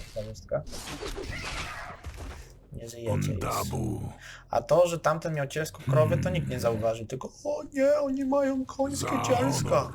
kapitalnistka. Nie żyjecie już. A to, że tamten miał cielską krowę, to nikt nie zauważył, tylko o nie, oni mają końskie cielska.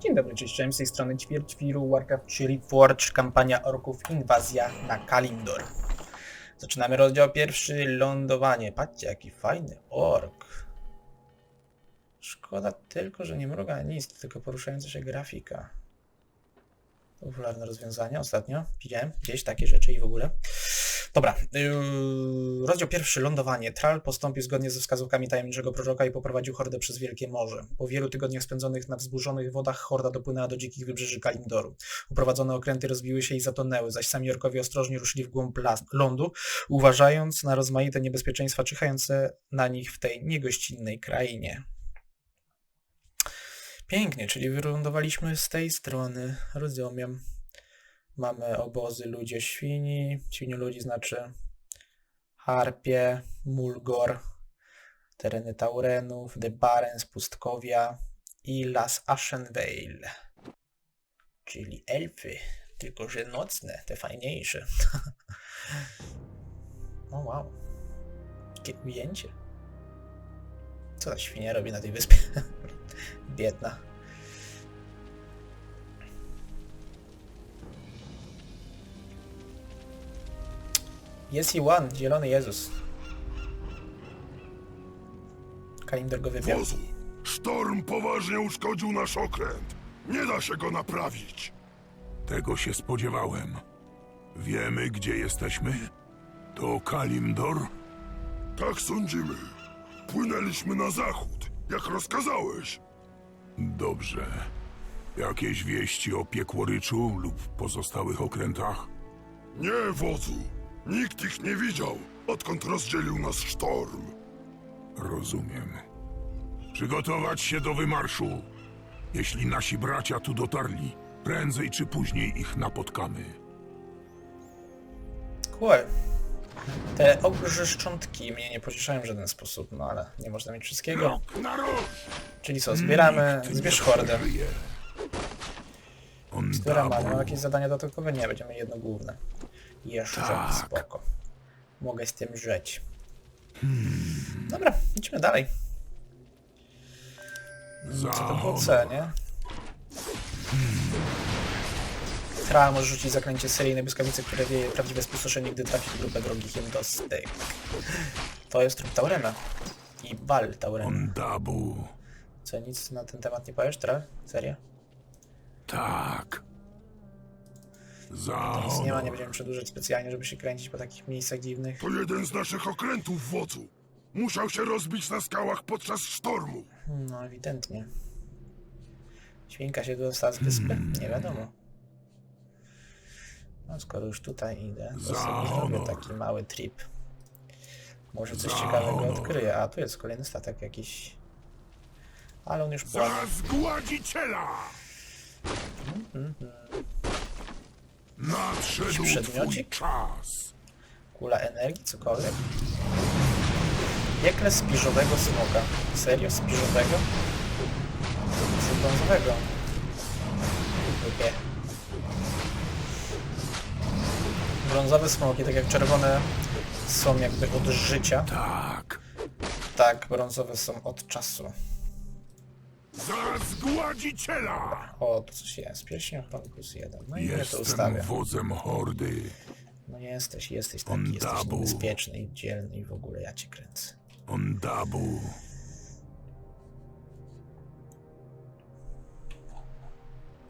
Dzień dobry, cześć, cześć, z tej strony Ćwierćwiru, Warcraft 3 Reforged, kampania orków, inwazja na Kalimdor. Zaczynamy rozdział pierwszy, lądowanie. Patrzcie, jaki fajny ork. Szkoda tylko, że nie mruga nic, tylko poruszająca się grafika. Popularne rozwiązanie ostatnio. Widziałem gdzieś takie rzeczy i w ogóle. Dobra, yy, rozdział pierwszy, lądowanie. Tral postąpił zgodnie ze wskazówkami tajemniczego proroka i poprowadził hordę przez Wielkie Morze. Po wielu tygodniach spędzonych na wzburzonych wodach horda dopłynęła do dzikich wybrzeży Kalimdoru. Uprowadzone okręty rozbiły się i zatonęły, zaś sami orkowie ostrożnie ruszyli w głąb lądu, uważając na rozmaite niebezpieczeństwa czyhające na nich w tej niegościnnej krainie. Pięknie, czyli wylądowaliśmy z tej strony, rozumiem. Mamy obozy ludzie świni, świnie ludzi znaczy Harpie, Mulgor, tereny Taurenów, The Barents, Pustkowia i Las Ashenvale, czyli elfy, tylko że nocne, te fajniejsze. o wow, jakie ujęcie. Co ta świnia robi na tej wyspie? Biedna. Jest i one, zielony Jezus. Kalimdor go wypiął. Wozu. Sztorm poważnie uszkodził nasz okręt. Nie da się go naprawić. Tego się spodziewałem. Wiemy, gdzie jesteśmy? To Kalimdor? Tak sądzimy. Płynęliśmy na zachód, jak rozkazałeś. Dobrze. Jakieś wieści o Piekłoryczu lub pozostałych okrętach? Nie, wodzu. Nikt ich nie widział, odkąd rozdzielił nas sztorm. Rozumiem. Przygotować się do wymarszu. Jeśli nasi bracia tu dotarli, prędzej czy później ich napotkamy. Cool. Te ogrze szczątki mnie nie pocieszają w żaden sposób, no ale nie można mieć wszystkiego. Czyli co, zbieramy, zbierz hordę. Zbieramy, ale jakieś zadania dodatkowe? Nie, będziemy jedno główne. Jeszcze Tak. spoko. Mogę z tym żyć. Dobra, idźmy dalej. Co to było. C, nie? Tra może rzucić zaklęcie seryjnej błyskawicy, które wieje prawdziwe spustoszenie, gdy trafi w grupę wrogich jednostek. To jest trup Taurena. I bal Taurena. Ondabu. Co, nic na ten temat nie powiesz, Tra? Serio? Tak. Za nic nie ma, nie honor. będziemy przedłużać specjalnie, żeby się kręcić po takich miejscach dziwnych. To jeden z naszych okrętów, wodzu. Musiał się rozbić na skałach podczas sztormu. No, ewidentnie. Świnka się dostała z wyspy? Hmm. Nie wiadomo. No, skoro już tutaj idę, to Za sobie zrobię honor. taki mały trip. Może coś Za ciekawego honor. odkryję. A, tu jest kolejny statek jakiś. Ale on już płonie. Za zgładziciela! Nadszedł twój czas. Kula energii, cokolwiek. Piekle spiżowego smoka. Serio? Spiżowego? Z brązowego. Dupie. Brązowe smoki, tak jak czerwone są jakby od życia, Tak. tak brązowe są od czasu. Za zgładziciela! O, tu coś jest. Pierścień ochrony plus jeden. No i mnie to Jestem ustawia. wodzem hordy. No jesteś, jesteś taki, jesteś Ondabu. niebezpieczny i dzielny i w ogóle ja cię kręcę. Ondabu.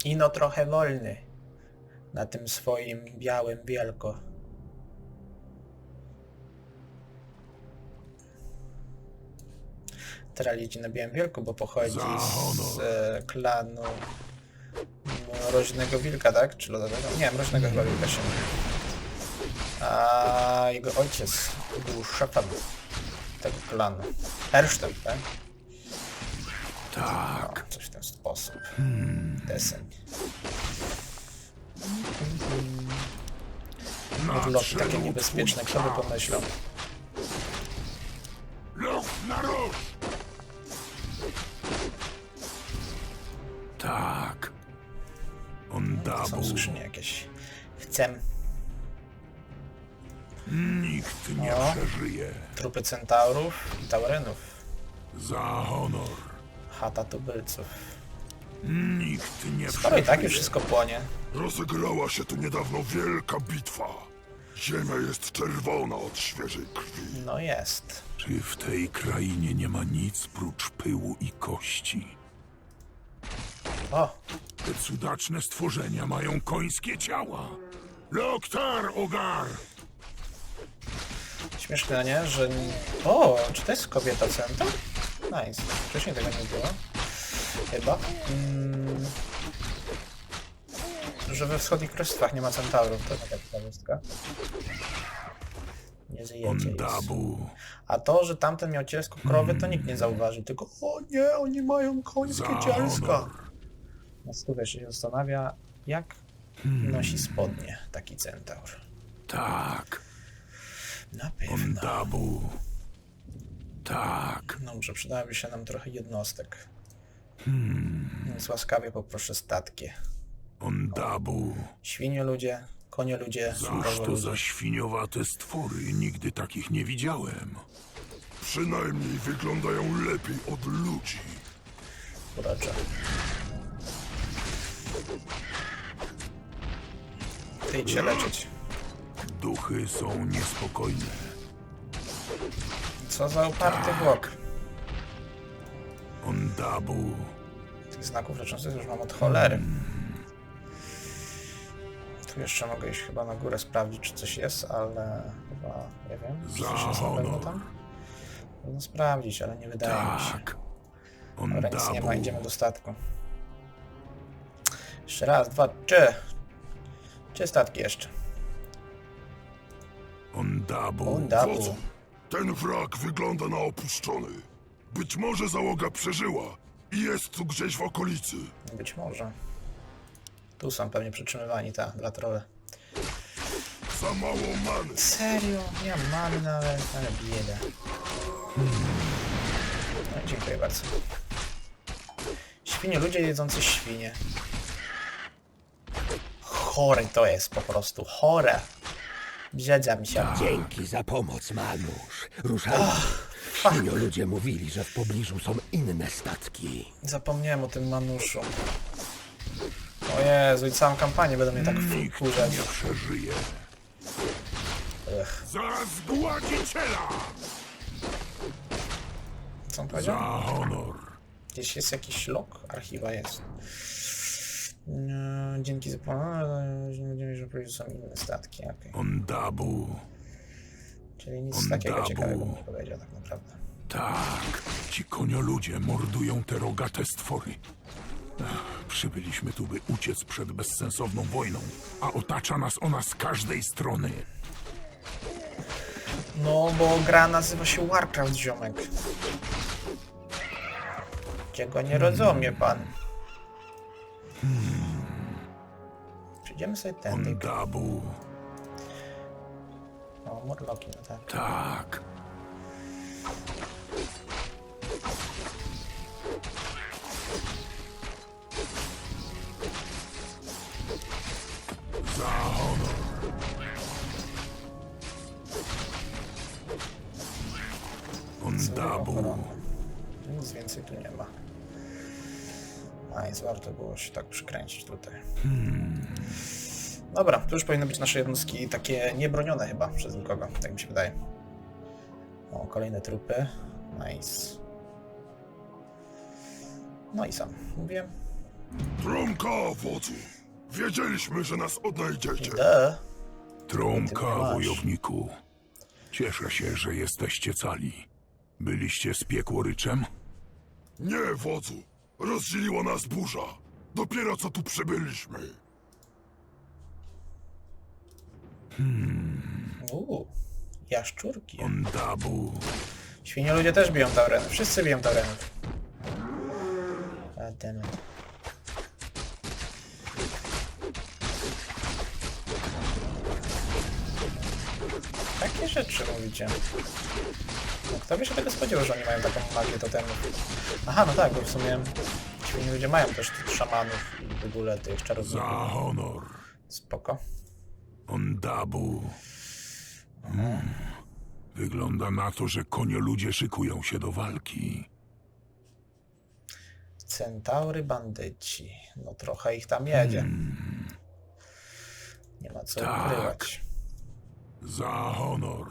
Ino trochę wolny. Na tym swoim białym wielko. Teraz jedzie na białym wielku, bo pochodzi z e, klanu Mroźnego Wilka, tak? Czy Lodowego? Nie, Mroźnego chyba Wilka się. A jego ojciec był szefem tego klanu. Hersztel, tak? Tak. No, coś w ten sposób. Deseń. Urloki takie niebezpieczne, kto by pomyślał. Chcę Nikt nie O. przeżyje. trupy centaurów i taurenów. Za honor. Chata tubylców. Nikt nie Skoro przeżyje. i tak już wszystko płonie. Rozegrała się tu niedawno wielka bitwa. Ziemia jest czerwona od świeżej krwi. No jest. Czy w tej krainie nie ma nic prócz pyłu i kości? O, Te cudaczne stworzenia mają końskie ciała. Loktar Ogar! śmieszne, nie? Że... O, czy to jest kobieta centaur? Nice. Wcześniej tego nie było. Chyba. Mm. Że we wschodnich królestwach nie ma centaurów, to taka ciekawostka. Nie zjecie. Ondabu. A to, że tamten miał cielsko krowy, to nikt nie zauważy, tylko o nie, oni mają końskie Za cielska. honor. Na stówę się zastanawia, jak nosi spodnie taki centaur. Tak. Na pewno. Ondabu. Tak. Dobrze, przydałoby się nam trochę jednostek. Więc łaskawie poproszę statkie. Ondabu. Świnie ludzie, konie ludzie, Cóż to za świniowate stwory? Nigdy takich nie widziałem. Przynajmniej wyglądają lepiej od ludzi. Urocze. Ty idź się leczyć. Duchy są niespokojne. Co za uparty błok. Ondabu. Tych znaków leczących już mam od cholery. Tu jeszcze mogę iść chyba na górę sprawdzić, czy coś jest, ale chyba nie wiem. Czy Za coś jest na pewno honor. tam? Można sprawdzić, ale nie wydaje mi się. Tak. Dobra, nic nie ma, Ondabu. idziemy do statku. Jeszcze raz, dwa, trzy. Trzy statki jeszcze. Ondabu. Ondabu. Ten wrak wygląda na opuszczony. Być może załoga przeżyła i jest tu gdzieś w okolicy. Być może. Tu są pewnie przytrzymywani, ta, dwa trole. Za mało many. Serio? Nie mam mamy nawet, ale bieda. No, dziękuję bardzo. Świnie, ludzie jedzący świnie. Chory to jest po prostu, chore. Brzedza mi się. Dzięki za pomoc, Manusz. Ruszamy. Świnio ludzie mówili, że w pobliżu są inne statki. Zapomniałem o tym manuszu. O Jezu, i całą kampanię będą mnie tak Nikt wkurzać. nie przeżyje. Ech, Za zgładziciela! co on Za powiedział? honor. Gdzieś jest jakiś log? Archiwa jest. No, dzięki za. Będziemy, że powiedzieć, że są inne statki. okej. Ondabu. Czyli nic Ondabu. takiego ciekawego nie powiedział tak naprawdę. Tak, ci konioludzie mordują te rogate stwory. Ech, Przybyliśmy tu, by uciec przed bezsensowną wojną, a otacza nas ona z każdej strony. No, bo gra nazywa się Warcraft, ziomek. Czego nie rozumie pan? Przyjdziemy sobie tędy. Ondabu. O, Morloki, no tak. Tak. Za honor. Ondabu. Nic więcej tu nie ma. A, więc warto było się tak przykręcić tutaj. Dobra, to już powinny być nasze jednostki takie niebronione chyba przez nikogo, tak mi się wydaje. O, kolejne trupy. Nice. No i sam. Mówiłem. Trąka, wodzu. Wiedzieliśmy, że nas odnajdziecie. Duh. Masz. wojowniku. Cieszę się, że jesteście cali. Byliście z piekłoryczem? Nie, wodzu. Rozdzieliła nas burza. Dopiero co tu przybyliśmy. Uuu. Jaszczurki. Ondabu. Świnie ludzie też biją taurenów. Wszyscy biją taurenów. God damn it. Takie rzeczy mówicie. No, kto by się tego spodziewał, że oni mają taką magię totemów? Aha, no tak, bo w sumie Ci ludzie mają też tych szamanów i w ogóle tych Za czarowników. honor. Spoko. Ondabu. Hmm. Wygląda na to, że konioludzie szykują się do walki. Centaury bandyci. No trochę ich tam jedzie. Hmm. Nie ma co Tak. ukrywać. Za honor.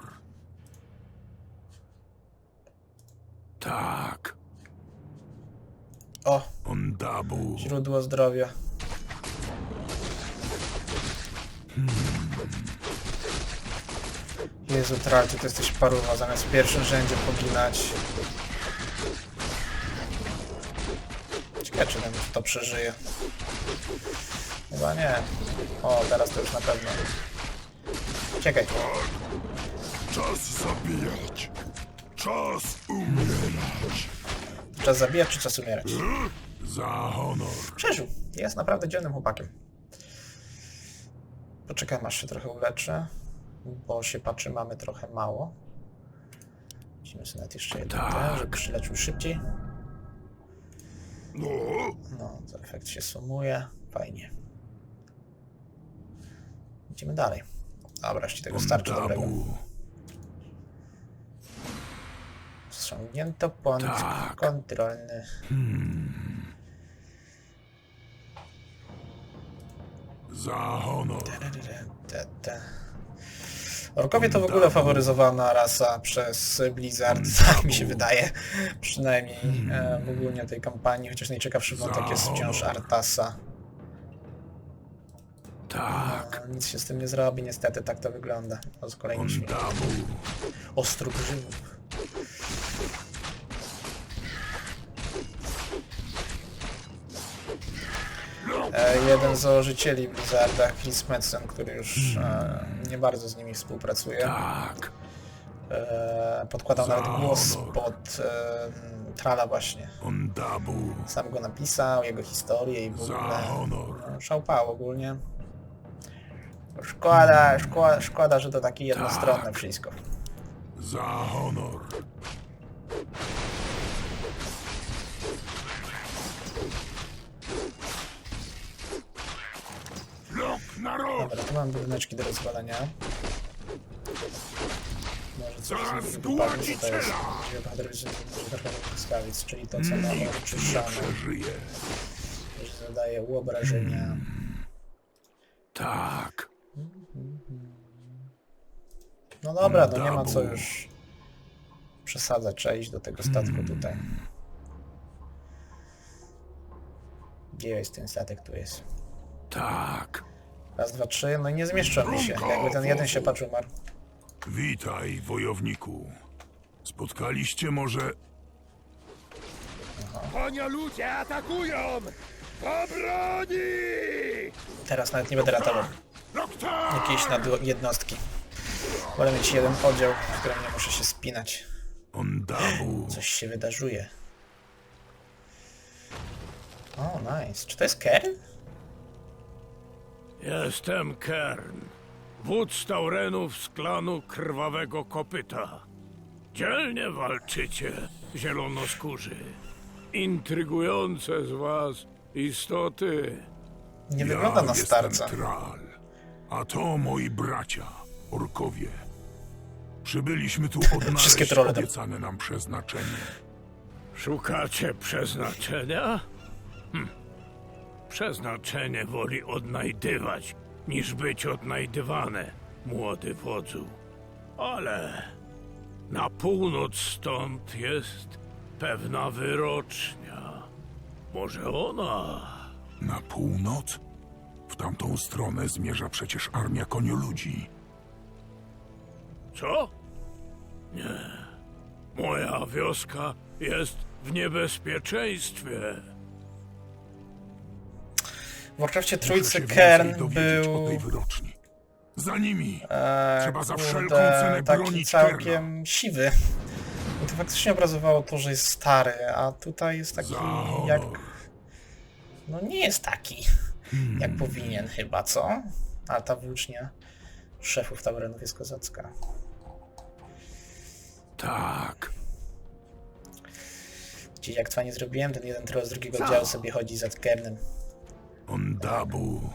Tak, O, Ondabu. źródło zdrowia. Jezu, Tral, ty to jesteś paruwa, zamiast w pierwszym rzędzie poginać. Ciekawe, czy ten to przeżyje. Chyba nie. O, teraz to już na pewno. Czekaj. Czas zabijać. Czas umierać. Czas zabijać, czy czas umierać? Za honor. Przeżył. Jest naprawdę dzielnym chłopakiem. Poczekaj, aż się trochę uleczę, bo się patrzy, mamy trochę mało. Musimy sobie nawet jeszcze jeden Tak. ten, żeby się leczył szybciej. No, No, to efekt się sumuje. Fajnie. Idziemy dalej. Dobra, jeśli tego starczy dobrego. Ondabu. Ściągnięto punkt Tak. kontrolny. Za honor. Orkowie to w ogóle faworyzowana rasa przez Blizzard, tak mi się wydaje. Przynajmniej e, w ogóle tej kampanii, chociaż najciekawszy wątek jest wciąż Artasa. Tak, E, nic się z tym nie zrobi, niestety tak to wygląda. O, z kolejny śmiech. Ondabu. Ostróg jeden z założycieli Blizzarda, Chris Metzen, który już e, nie bardzo z nimi współpracuje, Tak, e, podkładał nawet głos pod e, Trala właśnie. Sam go napisał, jego historię i w ogóle no, szałpał ogólnie. Szkoda, szkoda, szkoda, że to takie jednostronne Tak. wszystko. Za honor. Lok na. Dobra, tu mam budyneczki do rozwalenia. Może coś Zaraz z nich zgładzi wypadnie, że to jest cela. Bohaterowie błyskawic, czyli to co na Nikt oczy nie szamy, przeżyje. że zadaje uobrażenia. Tak, No dobra, to nie ma co już przesadzać, trzeba iść do tego statku tutaj. Gdzie jest ten statek? Tu jest. tak. Raz, dwa, trzy, no i nie zmieszczą mi się. Jakby ten jeden się patrzył, umarł. Witaj, wojowniku. Spotkaliście może... Konia ludzie atakują! Po broni! Teraz nawet nie będę ratował Lokta! jakiejś nad jednostki. Wolę mieć jeden podział, w którym nie muszę się spinać. Coś się wydarzyje. O, nice. Czy to jest Kerr? Jestem Kern, wódz Taurenów z klanu Krwawego Kopyta. Dzielnie walczycie, zielonoskórzy. Intrygujące z was istoty. Nie wygląda na jestem starca. Tral, a to moi bracia, orkowie. Przybyliśmy tu odnaleźć trolle tam. obiecane nam przeznaczenie. Szukacie przeznaczenia? Hm. Przeznaczenie woli odnajdywać, niż być odnajdywane, młody wodzu. Ale na północ stąd jest pewna wyrocznia. Może ona Na północ? W tamtą stronę zmierza przecież armia konioludzi. Co? Nie. Moja wioska jest w niebezpieczeństwie. W Warcraftie trójcy Kern był. Za nimi! e, Trzeba za wszelką cenę taki bronić całkiem siwy. I to faktycznie obrazowało to, że jest stary, a tutaj jest taki Za honor. jak... No nie jest taki, jak powinien chyba, co? Ale ta włócznia szefów Taurenów jest kozacka. Tak, Gdzieś jak nie zrobiłem, ten jeden troll z drugiego działu sobie chodzi za Kernem. Ondabu.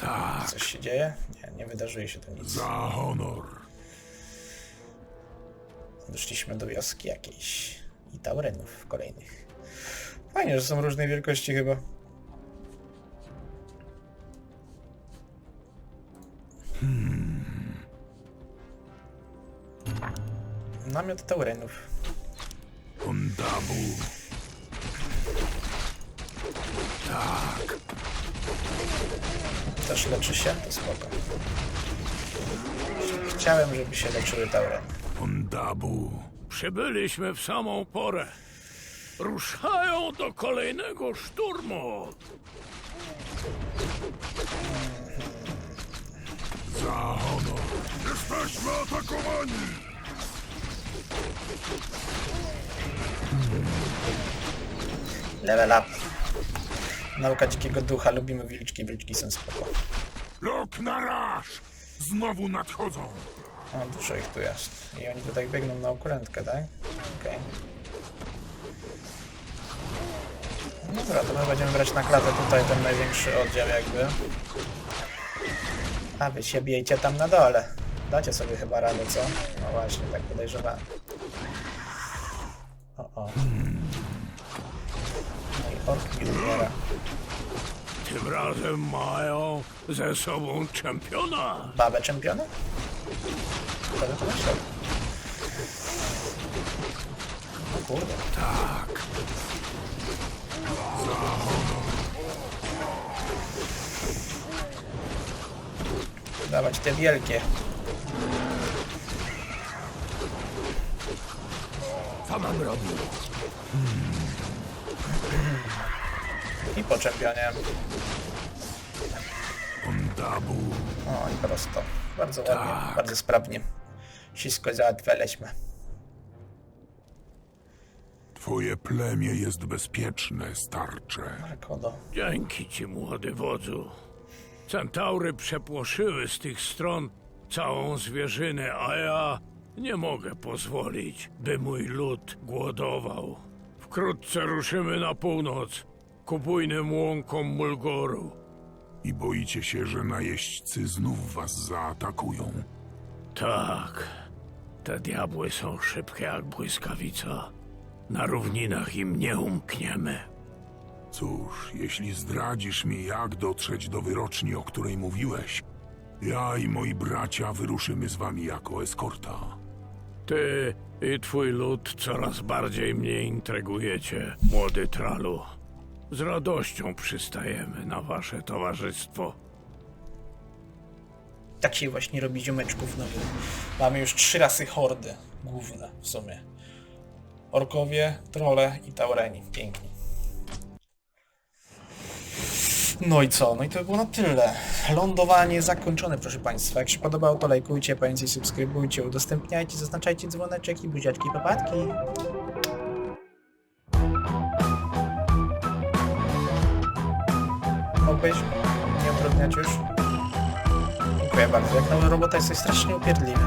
Tak, Coś się dzieje? Nie, nie wydarzyło się tu nic. za honor. Doszliśmy do wioski jakiejś. I taurenów kolejnych. Fajnie, że są różnej wielkości chyba. Namiot taurenów. Ondabu. Tak, Też leczy się? To spoko. Chciałem, żeby się leczyły taureny. Ondabu. Przybyliśmy w samą porę. Ruszają do kolejnego szturmu. Za honor. Jesteśmy atakowani! Level up. Nauka dzikiego ducha. Lubimy wilczki. Wilczki są spoko. Lok na raż! Znowu nadchodzą. O, dużo ich tu jest. I oni tutaj biegną na okrętkę, tak? Okej. No dobra, to my będziemy brać na klatę tutaj ten największy oddział jakby. A wy się bijecie tam na dole. Dacie sobie chyba radę, co? No właśnie, tak podejrzewałem. O, o. I ork mi umiera. Tym razem mają ze sobą czempiona. Babę czempiona? Kto by kurde. Tak, Dawać te wielkie. Co mam robić? I po czempionie. Ondabu. O, i prosto. Bardzo ładnie, bardzo sprawnie. Wszystko załatwialiśmy. Twoje plemię jest bezpieczne, starcze. Markodo. Dzięki ci, młody wodzu. Centaury przepłoszyły z tych stron całą zwierzynę, a ja nie mogę pozwolić, by mój lud głodował. Wkrótce ruszymy na północ, ku bujnym łąkom Mulgoru. I boicie się, że najeźdźcy znów was zaatakują. Tak, te diabły są szybkie jak błyskawica. Na równinach im nie umkniemy. Cóż, jeśli zdradzisz mi, jak dotrzeć do wyroczni, o której mówiłeś, ja i moi bracia wyruszymy z wami jako eskorta. Ty i twój lud coraz bardziej mnie intrygujecie, młody tralu. Z radością przystajemy na wasze towarzystwo. Tak się właśnie robi ziomeczków nowych. Mamy już trzy rasy hordy główne w sumie. Orkowie, trole i taureni. Pięknie. No i co? No i to by było na tyle. Lądowanie zakończone, proszę Państwa. Jak się podobało, to lajkujcie, pamiętajcie, subskrybujcie, udostępniajcie, zaznaczajcie dzwoneczek i buziaczki papatki. Mógłbyś nie utrudniać już? Dziękuję bardzo. Jak nowa robota jesteś strasznie upierdliwy.